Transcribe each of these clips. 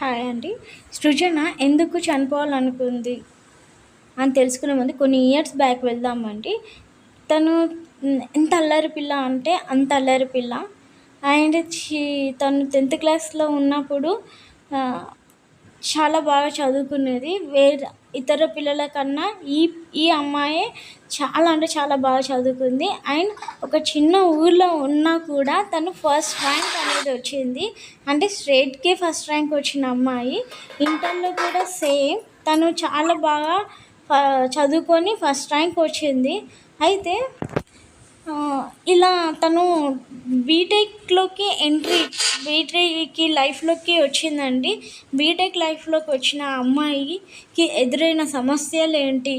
Hi అండి. సృజన ఎందుకు చనిపోవాలనుకుంది అని తెలుసుకునే ముందు కొన్ని ఇయర్స్ బ్యాక్ వెళ్దామండి. తను ఎంత అల్లరి పిల్ల అంటే అంత అల్లరి పిల్ల. అండ్ షీ తను టెన్త్ క్లాస్లో ఉన్నప్పుడు చాలా బాగా చదువుకునేది. వేరే ఇతర పిల్లల కన్నా ఈ ఈ అమ్మాయి చాలా అంటే చాలా బాగా చదువుకుంది. అండ్ ఒక చిన్న ఊర్లో ఉన్నా కూడా తను ఫస్ట్ ర్యాంక్ అనేది వచ్చింది. అంటే స్టేట్కే ఫస్ట్ ర్యాంక్ వచ్చిన అమ్మాయి. ఇంటర్లో కూడా సేమ్ తను చాలా బాగా చదువుకొని ఫస్ట్ ర్యాంక్ వచ్చింది. అయితే ఇలా తను బీటెక్లోకి ఎంట్రీ బీటెక్కి లైఫ్లోకి వచ్చిందండి. బీటెక్ లైఫ్లోకి వచ్చిన అమ్మాయికి ఎదురైన సమస్యలు ఏంటి?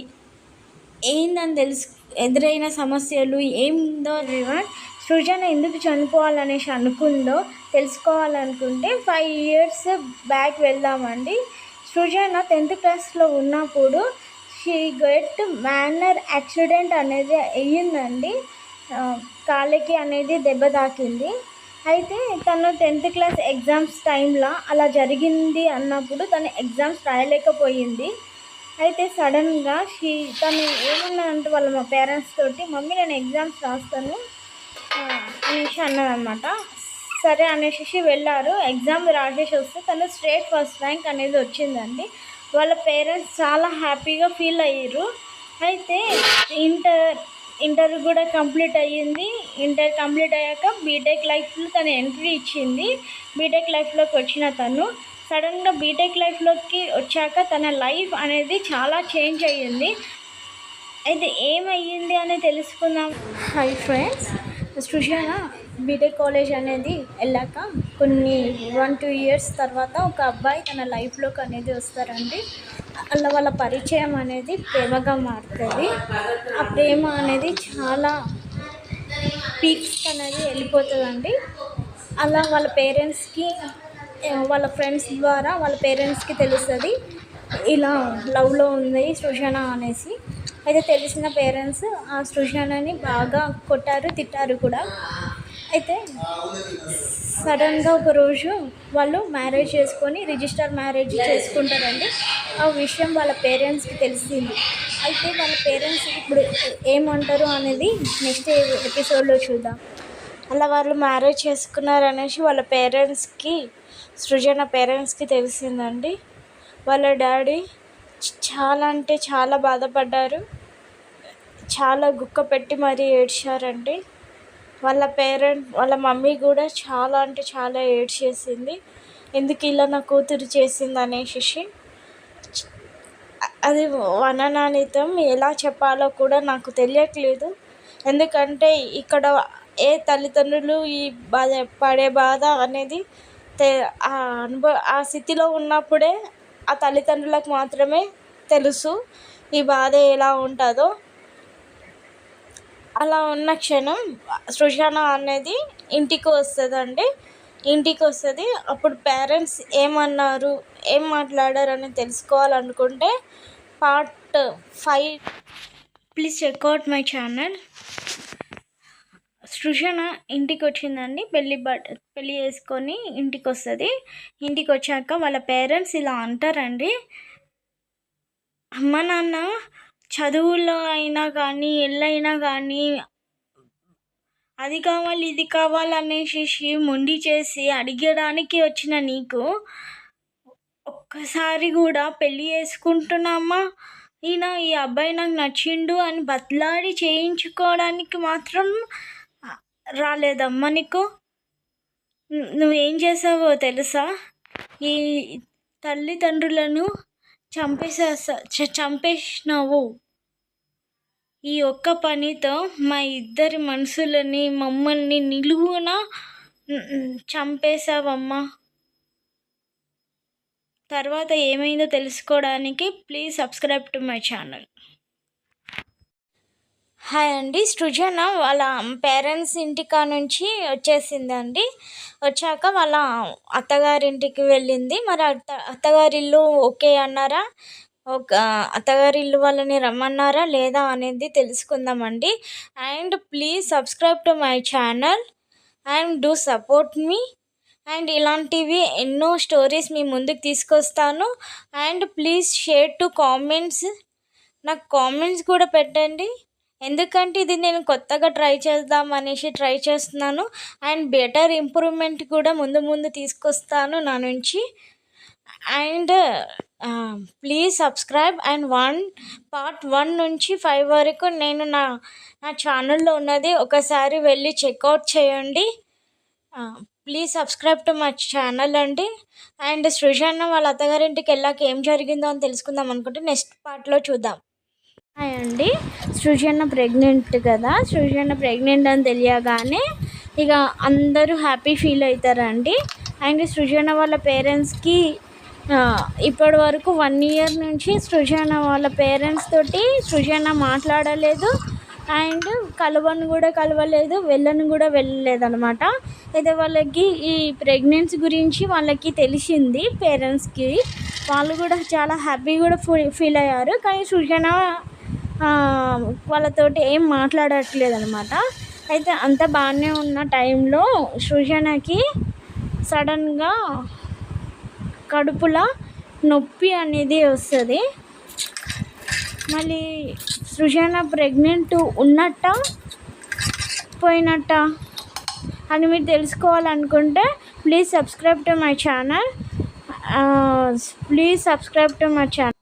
ఏందని తెలుసు ఎదురైన సమస్యలు ఏందో రివర్ సృజన ఎందుకు చనిపోవాలనేసి అనుకుందో తెలుసుకోవాలనుకుంటే ఫైవ్ ఇయర్స్ బ్యాక్ వెళ్దామండి. సృజన టెన్త్ క్లాస్లో ఉన్నప్పుడు షీ గెట్ మ్యానర్ యాక్సిడెంట్ అనేది అయ్యిందండి. కాలికి అనేది దెబ్బ తాకింది. అయితే తను టెన్త్ క్లాస్ ఎగ్జామ్స్ టైంలో అలా జరిగింది అన్నప్పుడు తను ఎగ్జామ్స్ రాయలేకపోయింది. అయితే సడన్గా షీ తను ఏమన్నదంటే వాళ్ళ మా పేరెంట్స్ తోటి మమ్మీ నేను ఎగ్జామ్స్ రాస్తాను అనేసి అన్నదన్నమాట సరే అనేసి వెళ్ళారు. ఎగ్జామ్ రాసేసి వస్తే తను స్టేట్ ఫస్ట్ ర్యాంక్ అనేది వచ్చిందండి. వాళ్ళ పేరెంట్స్ చాలా హ్యాపీగా ఫీల్ అయ్యారు. అయితే ఇంటర్ ఇంటర్ కూడా కంప్లీట్ అయ్యింది. ఇంటర్ కంప్లీట్ అయ్యాక బీటెక్ లైఫ్లో తను ఎంట్రీ ఇచ్చింది. బీటెక్ లైఫ్లోకి వచ్చిన తను. సడన్గా బీటెక్ లైఫ్లోకి వచ్చాక తన లైఫ్ అనేది చాలా చేంజ్ అయ్యింది. అయితే ఏమయ్యింది అని తెలుసుకుందాం. Hi friends Srujana BTech college అనేది వెళ్ళాక కొన్ని వన్ టూ ఇయర్స్ తర్వాత ఒక అబ్బాయి తన లైఫ్లోకి అనేది వస్తారండి. అలా వాళ్ళ పరిచయం అనేది ప్రేమగా మారుతుంది. ఆ ప్రేమ అనేది చాలా పీక్స్ అనేది వెళ్ళిపోతుందండి. అలా వాళ్ళ పేరెంట్స్కి వాళ్ళ ఫ్రెండ్స్ ద్వారా వాళ్ళ పేరెంట్స్కి తెలుస్తుంది. ఇలా లవ్లో ఉంది సృజన అనేసి. అయితే తెలిసిన పేరెంట్స్ ఆ సృజనని బాగా కొట్టారు తిట్టారు కూడా. అయితే సడన్గా ఒక రోజు వాళ్ళు మ్యారేజ్ చేసుకొని రిజిస్టర్ మ్యారేజ్ చేసుకుంటారండి. ఆ విషయం వాళ్ళ పేరెంట్స్కి తెలిసింది. అయితే వాళ్ళ పేరెంట్స్ ఇప్పుడు ఏమంటారు అనేది నెక్స్ట్ ఎపిసోడ్లో చూద్దాం. అలా వాళ్ళు మ్యారేజ్ చేసుకున్నారు అనేసి వాళ్ళ పేరెంట్స్కి సృజన పేరెంట్స్కి తెలిసిందండి. వాళ్ళ డాడీ చాలా అంటే చాలా బాధపడ్డారు. చాలా గుక్క పెట్టి మరీ ఏడ్చారండి. వాళ్ళ పేరెంట్ వాళ్ళ మమ్మీ కూడా చాలా అంటే చాలా ఏడ్చేసింది. ఎందుకు ఇలా నా కూతురు చేసింది అనేసి అది వననానితం ఎలా చెప్పాలో కూడా నాకు తెలియట్లేదు. ఎందుకంటే ఇక్కడ ఏ తల్లిదండ్రులు ఈ బాధ పడే బాధ అనేది తె ఆ అనుభవ ఆ స్థితిలో ఉన్నప్పుడే ఆ తల్లిదండ్రులకు మాత్రమే తెలుసు ఈ బాధ ఎలా ఉంటుందో. అలా ఉన్న క్షణం సృజన అనేది ఇంటికి వస్తుందండి. ఇంటికి వస్తుంది అప్పుడు పేరెంట్స్ ఏమన్నారు? ఏం మాట్లాడారు అని తెలుసుకోవాలనుకుంటే part five please check out my channel Srujana ఇంటికి వచ్చిందండి పెళ్ళి బట్ పెళ్ళి చేసుకొని ఇంటికి వస్తుంది ఇంటికి వచ్చాక వాళ్ళ పేరెంట్స్ ఇలా అంటారండి. అమ్మ నాన్న చదువులో అయినా కానీ ఎల్లైనా కానీ అది కావాలి ఇది కావాలి అనేసి మొండి చేసి అడిగడానికి వచ్చిన నీకు ఒక్కసారి కూడా పెళ్ళి చేసుకుంటున్నామా? ఈయన ఈ అబ్బాయి నాకు నచ్చిండు అని బతలాడి చేయించుకోవడానికి మాత్రం రాలేదమ్మా నీకు? నువ్వేం చేసావో తెలుసా? ఈ తల్లిదండ్రులను చంపేసేసా చంపేసినావు. ఈ ఒక్క పనితో మా ఇద్దరి మనసులని మమ్మల్ని నిలువున చంపేశావమ్మా. తర్వాత ఏమైందో తెలుసుకోవడానికి please subscribe to my channel hi అండి సృజన వాళ్ళ పేరెంట్స్ ఇంటికా నుంచి వచ్చేసిందండి. వచ్చాక వాళ్ళ అత్తగారింటికి వెళ్ళింది. మరి అత్త అత్తగారిల్లు ఓకే అన్నారా? ఒక అత్తగారిల్లు వాళ్ళని రమ్మన్నారా లేదా అనేది తెలుసుకుందామండి. And please subscribe to my channel and do support me. And ఇలాంటివి ఎన్నో స్టోరీస్ మీ ముందుకు తీసుకొస్తాను. And please share to comments. నాకు కామెంట్స్ కూడా పెట్టండి. ఎందుకంటే ఇది నేను కొత్తగా ట్రై చేద్దాం అనేసి ట్రై చేస్తున్నాను. అండ్ బెటర్ ఇంప్రూవ్మెంట్ కూడా ముందు ముందు తీసుకొస్తాను నా నుంచి. And please subscribe and one part one నుంచి ఫైవ్ వరకు నేను నా నా ఛానల్లో ఉన్నది ఒకసారి వెళ్ళి చెక్అవుట్ చేయండి. Please subscribe to my channel అండి. అండ్ సృజన్న వాళ్ళ అత్తగారింటికి వెళ్ళాక ఏం జరిగిందో అని తెలుసుకుందాం అనుకుంటే నెక్స్ట్ పార్ట్లో చూద్దాం. హాయ్ అండి. అన్న ప్రెగ్నెంట్ కదా. సృజన ప్రెగ్నెంట్ అని తెలియగానే ఇక అందరూ హ్యాపీ ఫీల్ అవుతారండి. అండ్ సృజన వాళ్ళ పేరెంట్స్కి ఇప్పటి వరకు వన్ ఇయర్ నుంచి సృజన వాళ్ళ పేరెంట్స్ తోటి సృజన మాట్లాడలేదు. అండ్ కలవను కూడా కలవలేదు వెళ్ళను కూడా వెళ్ళలేదు అనమాట అయితే వాళ్ళకి ఈ ప్రెగ్నెన్సీ గురించి వాళ్ళకి తెలిసింది పేరెంట్స్కి. వాళ్ళు కూడా చాలా హ్యాపీ కూడా ఫీల్ అయ్యారు. కానీ సృజన వాళ్ళతోటి ఏం మాట్లాడట్లేదు అనమాట అయితే అంత బాగానే ఉన్న టైంలో సృజనకి సడన్గా కడుపులో నొప్పి అనేది వస్తుంది. మళ్ళీ సృజన ప్రెగ్నెంట్ ఉన్నట్ట పోయినట్ట అని మీరు తెలుసుకోవాలనుకుంటే please subscribe to my channel. Please subscribe to my channel.